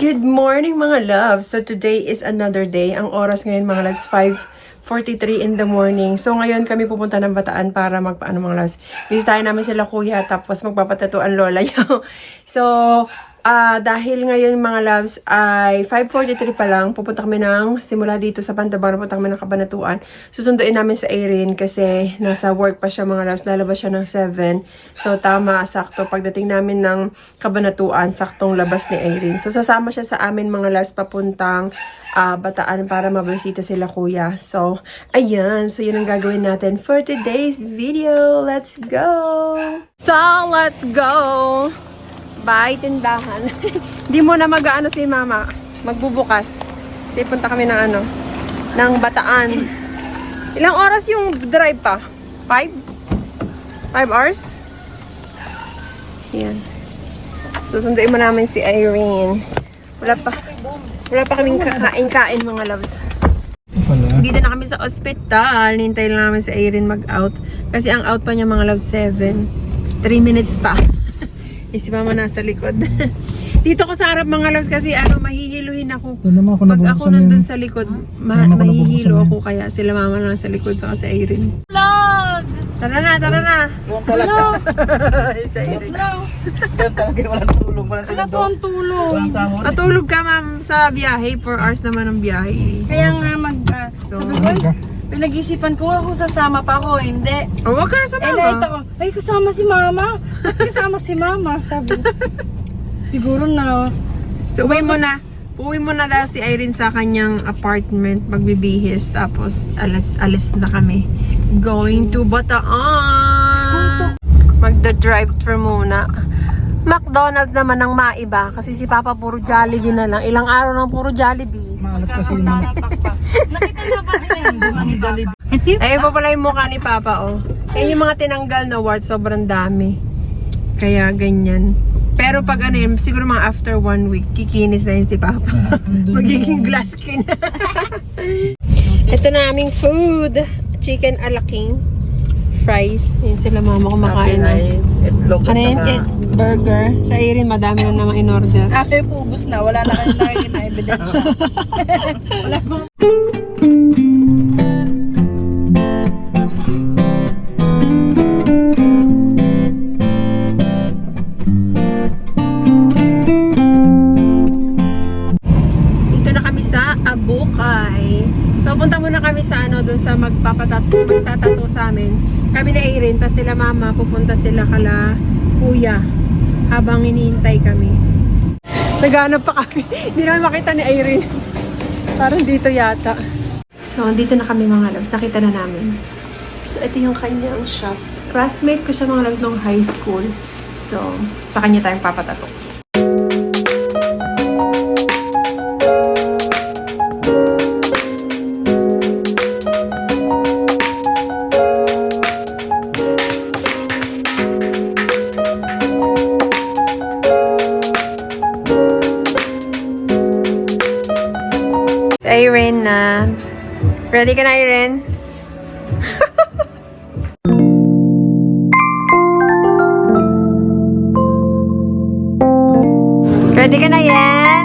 Good morning mga loves! So today is another day. Ang oras ngayon mga loves, 5.43 in the morning. So ngayon kami pupunta ng Bataan para magpaano mga loves. Bisitahin namin sila kuya tapos magpapatato ang lola niyo. so ah dahil ngayon mga loves ay 5.43 pa lang, pupunta kami ng simula dito sa Pantabangan, pupunta kami ng Kabanatuan. Susunduin namin sa Erin kasi nasa work pa siya mga loves, lalabas siya ng 7. So tama, sakto. Pagdating namin ng Kabanatuan, saktong labas ni Erin. So sasama siya sa amin mga loves papuntang ah, Bataan para mabisita sila kuya. So, ayan. So, yun ang gagawin natin for today's video. Let's go! So, let's go! Bye, tindahan. Hindi mo na mag-ano si mama. Magbubukas. Kasi punta kami ng ano, ng Bataan. Ilang oras yung drive pa? Five? Five hours? Yan. Susunduin mo namin si Irene. Wala pa. Wala pa kaming kakain-kain mga loves. Dito na kami sa ospital. Nintay lang namin si Irene mag-out. Kasi ang out pa niya mga loves 7. 3 minutes pa. Eh, si mama nasa likod. Dito ko sa harap mga loves kasi ano, mahihiluhin ako. Naman ako Pag ako na nandun yun. sa likod, ma- ako nabubuksan mahihilo ako kaya sila mama na sa likod saka sa Irene. Vlog! Tara na, tara na. Hello! sa Irene. Walang tulong. Walang Ano po ang sahod. Matulog ka ma'am sa biyahe. 4 hours naman ang biyahe. Kaya nga mag... ah, So, sabi ko, "Ay, pinag-isipan ko ako sasama pa ako. Hindi. oh, wag ka sa Eh, mama. ko, ay kasama si mama. Ba't kasama si mama? Sabi ko. Siguro na. So, uwi mo na. Uwi mo na daw si Irene sa kanyang apartment, magbibihis, tapos alis, alis na kami. Going to Bataan! Magda-drive thru muna. McDonald's naman ang maiba kasi si Papa puro Jollibee na lang. Ilang araw nang puro Jollibee. Maalat kasi yung mga. Nakita na ba nila yung di ba ni Papa? Ayun pa pala yung mukha ni Papa, oh. Yan yung mga tinanggal na wart, sobrang dami. Kaya ganyan. Pero pag ano yun, siguro mga after one week, kikinis na yun si Papa. Magiging glass skin. Ito na aming food. Chicken alaking. Fries. Yun sila mama kumakain na. Ano yun? Eh, burger. Sa Irin, madami na naman in-order. Ako yung ubus na. Wala na kayong nakikita ebidensya. Dito mama, pupunta sila kala kuya habang hinihintay kami. Naghanap pa kami. Hindi naman makita ni Irene. Parang dito yata. So, dito na kami mga loves. Nakita na namin. So, ito yung kanyang shop. Classmate ko siya mga loves nung high school. So, sa kanya tayong papatato. Ready ka na, Irene? Ready ka na, yan?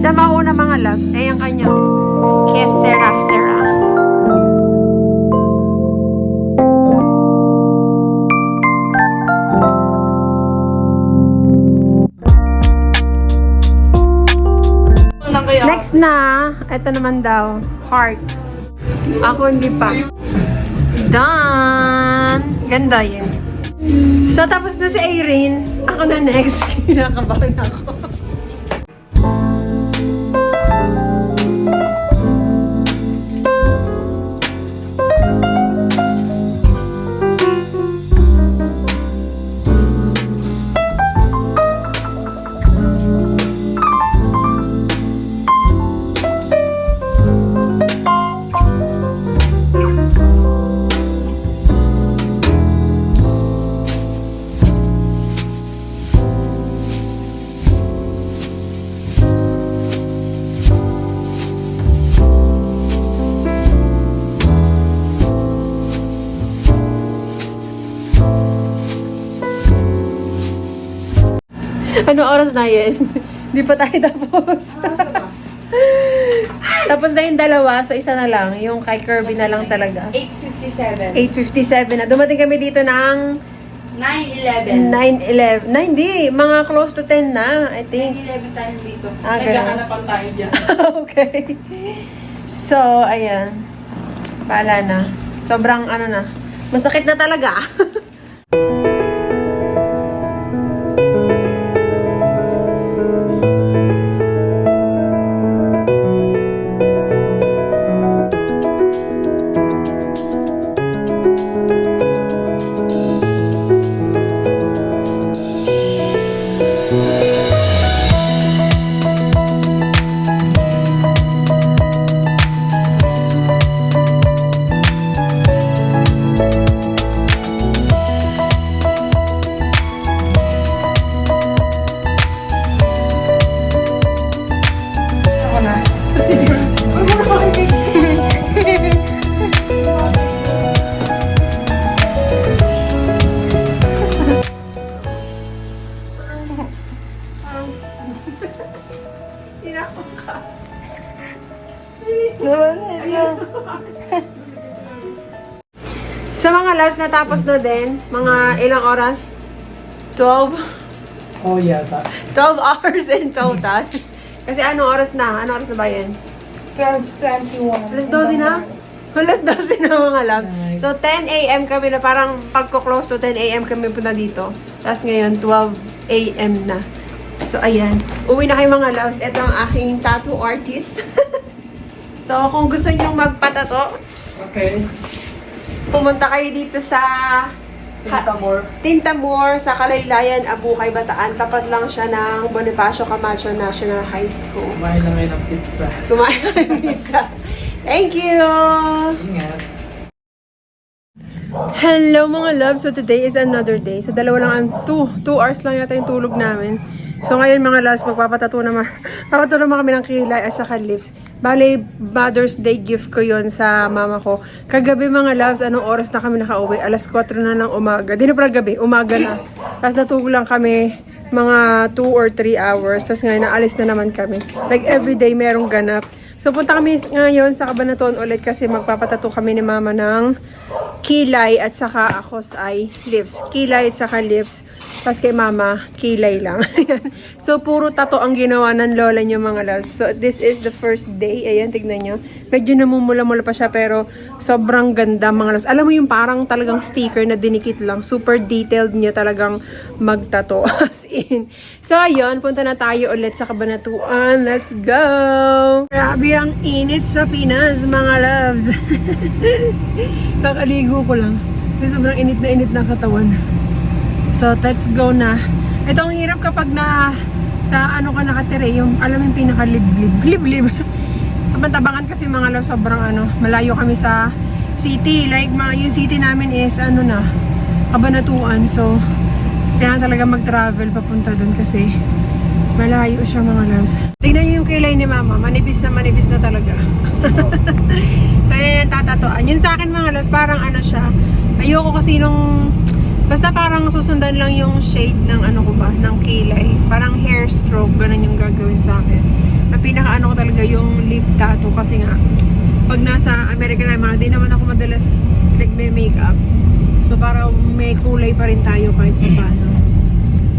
Siya mauna mga loves. Ay, ang kanya. Kiss, Sarah, Sarah. Na, ito naman daw, heart. Ako hindi pa. Done! Ganda yun. So, tapos na si Irene. Ako na next. Kinakabahan ako. Ano oras na yan? Hindi pa tayo tapos. tapos na yung dalawa, so isa na lang. Yung kay Kirby na lang talaga. 8.57. 8.57 na. Dumating kami dito ng 9.11. 9.11. Na hindi, mga close to 10 na, I think. 9.11 tayo dito. Ah, ganun. Nagkahanapan tayo dyan. okay. So, ayan. Bahala na. Sobrang ano na. Masakit na talaga. Sa mga last natapos na din, mga ilang oras? 12? Oh, yata. 12 hours in total. Kasi ano oras na? Ano oras na ba yan? 12.21. Alas 12 na? Alas 12 na mga love. Nice. So 10 a.m. kami na parang pagko-close to 10 a.m. kami punta dito. Tapos ngayon 12 a.m. na. So ayan. Uwi na kayo mga loves. Ito ang aking tattoo artist. so kung gusto niyo magpatato, Okay. pumunta kayo dito sa Tintamor. Tintamore sa Kalaylayan, Abukay, Bataan. Tapat lang siya ng Bonifacio Camacho National High School. Kumain na ngayon ng pizza. Kumain ng pizza. Thank you! Ingat. Hello mga loves! So today is another day. So dalawa lang ang, two, two hours lang yata yung tulog namin. So ngayon mga loves, magpapatato naman, papatato naman kami ng kilay at saka lips. Bale, Mother's Day gift ko yon sa mama ko. Kagabi mga loves, anong oras na kami nakauwi? Alas 4 na ng umaga. Di na pala gabi, umaga na. Tapos natulog lang kami mga 2 or 3 hours. Tapos ngayon, naalis na naman kami. Like everyday, merong ganap. So punta kami ngayon sa Cabanatuan ulit kasi magpapatato kami ni mama ng kilay at saka ako ay lips. Kilay at saka lips. Tapos kay mama, kilay lang. So, puro tato ang ginawa ng lola niyo mga loves. So, this is the first day. Ayan, tignan nyo. Medyo namumula-mula pa siya pero sobrang ganda mga loves. Alam mo yung parang talagang sticker na dinikit lang. Super detailed niya talagang magtato. As in. So, ayun. Punta na tayo ulit sa Kabanatuan. Let's go! Grabe ang init sa Pinas, mga loves. Kakaligo ko lang. Kasi sobrang init na init ng katawan. So, let's go na. Ito ang hirap kapag na sa ano ka nakatire, yung alam yung pinakaliblib. Liblib. Tabangan kasi mga love, sobrang ano, malayo kami sa city. Like, mga, yung city namin is ano na, kabanatuan. So, kailangan talaga mag-travel papunta doon kasi malayo siya mga loves. Tingnan niyo yung kilay ni mama, manipis na manipis na talaga. So, yan yung tatatoan. Yun sa akin mga las, parang ano siya. Ayoko kasi nung... Basta parang susundan lang yung shade ng ano ko ba, ng kilay. Parang hair stroke, ganun yung gagawin sa akin. Ang pinaka ano ko talaga yung lip tattoo kasi nga, pag nasa America naman, di naman ako madalas nagme-makeup. So, para may kulay pa rin tayo kahit pa paano.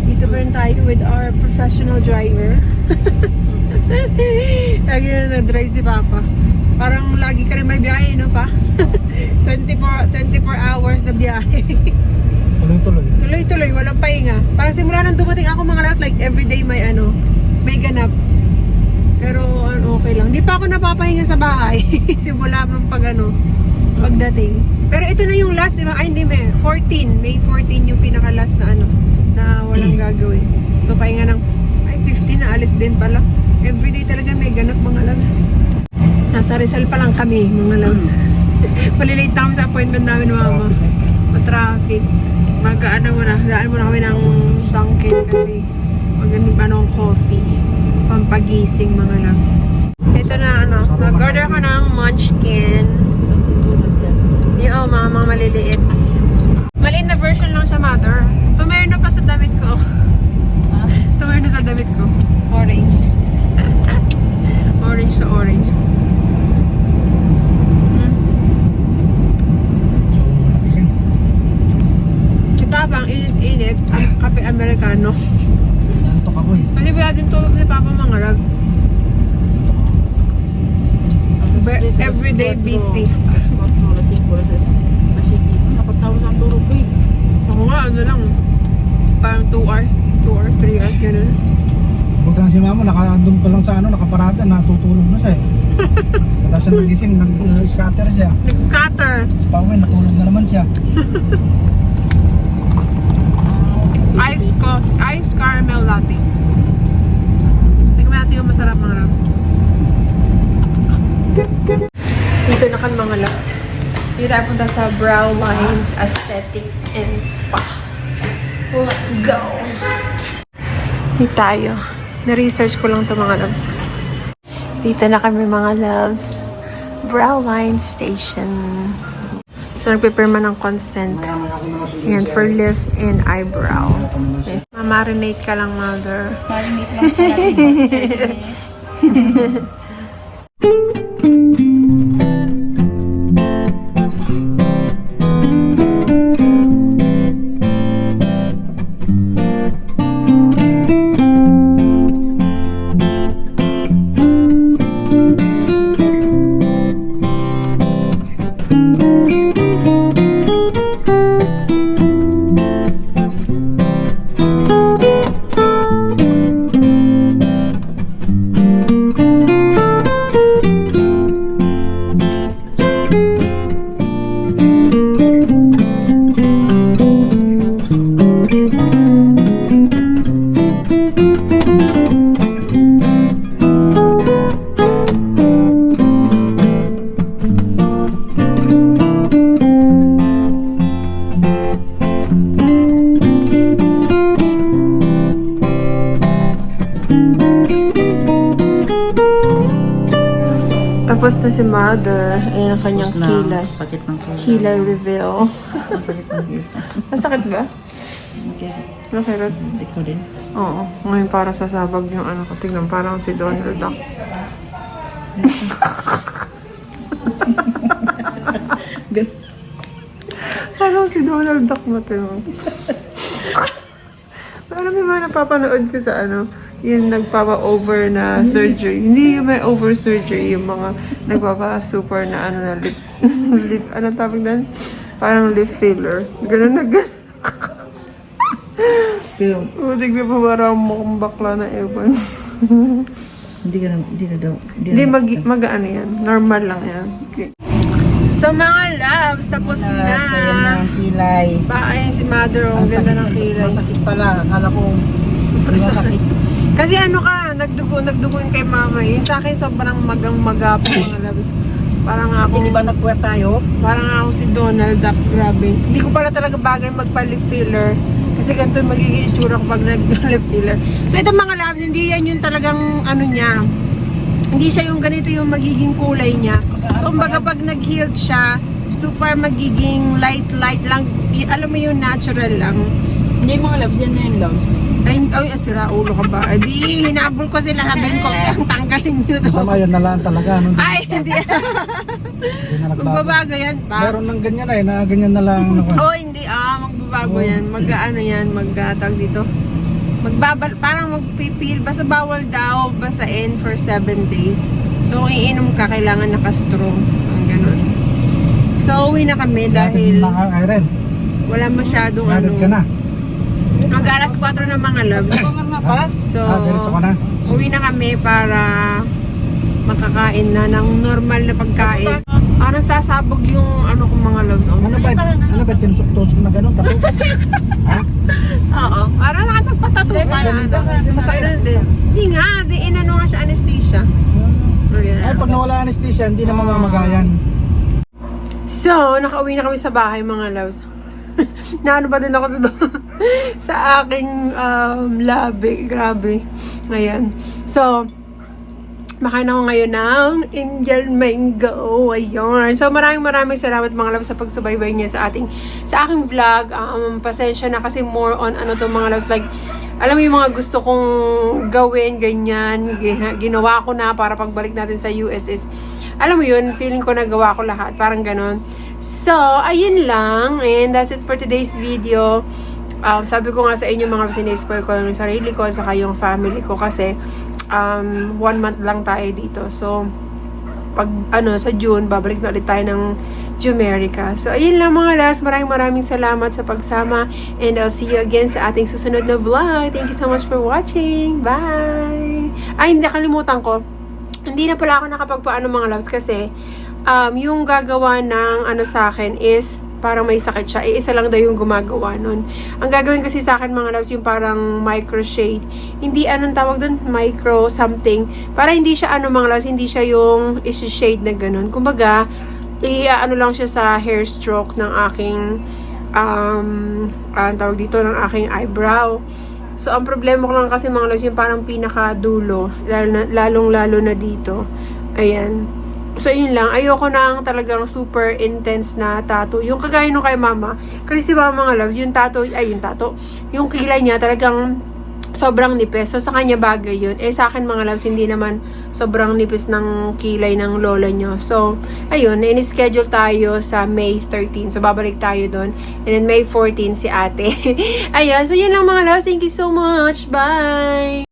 Dito pa rin tayo with our professional driver. Lagi na nag-drive si Papa. Parang lagi ka rin may biyahe, no pa? 24, 24 hours na biyahe. Tuloy-tuloy. Tuloy-tuloy, walang pahinga. Parang simula nang dumating ako mga last, like everyday may ano, may ganap. Pero ano, okay lang. Di pa ako napapahinga sa bahay. simula mang pag ano, pagdating. Pero ito na yung last, di ba? Ay, hindi, may 14. May 14 yung pinaka-last na ano, na walang gagawin. So, pahinga ng, ay, 15 na alis din pala. Everyday talaga may ganap mga loves. Nasa Rizal pa lang kami, mga loves. Palilate na kami sa appointment namin, mama. Ma-traffic. Mag-ano muna, daan muna kami ng Dunkin kasi mag-ano ba ng coffee. Pampagising, mga loves. Ito na, ano, mag-order ko ng munchkin. Yung oh, mga, mga maliliit. Maliit na version lang siya, mother. Tumayo na pa sa damit ko. Tumayo na sa damit ko. Orange orange na orange. Hmm. Kita pang init-init, ang kape Amerikano. Nantok ako eh. Kasi wala din tulog si Papa Mangarag. Everyday busy. Ako nga, ano lang, parang 2 hours, 2 hours, 3 hours, gano'n. Huwag lang si mama, naka-andun pa lang sa ano, nakaparada, natutulog na siya eh. Tapos siya nagising, nag-scatter siya. Nag-cutter. Pauwi, natulog na naman siya. Ice coffee, ice caramel latte. Tingnan natin yung masarap mga love. Dito na kan mga loves. Dito tayo punta sa Brow Lines Aesthetic and Spa. Let's go! Dito tayo. Na-research ko lang to mga loves. Dito na kami mga loves. Brow Line Station. So, nagpipirma ng consent. Yan, for lift and eyebrow. Yes. Mamarinate ka lang, mother. Marinate lang po kilay. Reveal. Ang sakit ng kilay. Masakit ba? Okay. Masakit. Ikaw din. Oo. Ngayon para sa sabag yung ano ko. Tingnan parang si Donald Duck. Parang si Donald Duck mo. Parang may mga napapanood ko sa ano, yung nagpapa-over na surgery. Hindi yung may over surgery, yung mga nagpapa-super na ano na lip, lip ano tawag doon? Parang lip filler. Ganun na ganun. Pero Oh, tignan pa parang mukhang bakla na ewan. hindi ka na, hindi na daw. Hindi, mag, mag ano yan. Normal lang yan. Okay. So mga loves, tapos Ayan na. ang kilay. Baay si mother, oh, ang Ang ganda sakit ng na- kilay. Masakit pala. Akala ko hindi masakit. Kasi ano ka, nagdugo, nagdugoin kay mama. Yung sa akin, sobrang magang-maga po mga loves. Parang ako, Kasi di ba nagkuha tayo? parang ako si Donald Duck, grabe. Hindi ko pala talaga bagay magpa-lip filler. Kasi ganito yung magiging itsura ko pag nag-lip filler. So ito mga loves, hindi yan yung talagang ano niya. Hindi siya yung ganito yung magiging kulay niya. So kumbaga pag nag-healed siya, super magiging light-light lang. Alam mo yung natural lang. Hindi mga loves, yan na yung loves. Ay, ay, sira ulo ka ba? Di, hinabol ko sila. Sabihin ko, ang tanggalin nyo to. Masama yun na lang talaga. Ano, Ay, hindi. Magbabago yan pa. Meron ng ganyan eh, na ganyan na lang. Ano, Oh, hindi. Ah, magbabago yan. Mag, ano yan, magtag dito. Magbabal, parang magpipil. Basta bawal daw, basain for 7 days. So, kung iinom ka, kailangan naka-straw. Ang ganun. So, uwi na kami dahil Naka-iron. wala masyadong Nadat ka na. Ano. Mag alas 4 na mga loves. pa? So, Ah, diretso ka na. uwi na kami para makakain na ng normal na pagkain. Parang sasabog yung ano kong mga loves. Oh. Ano ba? Ano ba? Tinusok-tusok na gano'n? Tato? ha? Oo. Parang nakapagpatato ka na. ano. Masakit din. Hindi nga. Di inano nga siya anesthesia. Ay, pag nawala anesthesia, hindi na mamamagayan. So, nakauwi na kami sa bahay mga loves. Naano ba din ako sa, sa aking um, labi. Grabe. Ngayon. So, makain ako ngayon ng Indian mango. Ayun. So, maraming maraming salamat mga loves sa pagsubaybay niya sa ating sa aking vlog. Um, pasensya na kasi more on ano to mga loves. Like, alam mo yung mga gusto kong gawin, ganyan. Gina- Ginawa ko na para pagbalik natin sa US is alam mo yun, feeling ko nagawa ko lahat. Parang ganon. So, ayun lang. And that's it for today's video. Um, sabi ko nga sa inyo mga sinispoil ko yung sarili ko saka yung family ko kasi um, one month lang tayo dito. So, pag ano sa June, babalik na ulit tayo ng Jumerica. So, ayun lang mga last. Maraming maraming salamat sa pagsama. And I'll see you again sa ating susunod na vlog. Thank you so much for watching. Bye! Ay, hindi nakalimutan ko. Hindi na pala ako nakapagpaano mga loves kasi um, yung gagawa ng ano sa akin is parang may sakit siya. Eh, isa lang daw yung gumagawa nun. Ang gagawin kasi sa akin mga loves, yung parang micro shade. Hindi, anong tawag dun? Micro something. Para hindi siya, ano mga loves, hindi siya yung isi-shade na ganun. Kumbaga, i-ano lang siya sa hair stroke ng aking um, anong tawag dito, ng aking eyebrow. So, ang problema ko lang kasi mga loves, yung parang pinaka-dulo, lalo na, lalong-lalo na dito. Ayan. So, yun lang. Ayoko na ang talagang super intense na tattoo. Yung kagaya nung kay mama. Kasi si mama mga loves, yung tattoo, ay yung tattoo, yung kilay niya talagang sobrang nipis. So, sa kanya bagay yun. Eh, sa akin mga loves, hindi naman sobrang nipis ng kilay ng lola nyo. So, ayun, in-schedule tayo sa May 13. So, babalik tayo doon. And then, May 14 si ate. ayun, so yun lang mga loves. Thank you so much. Bye!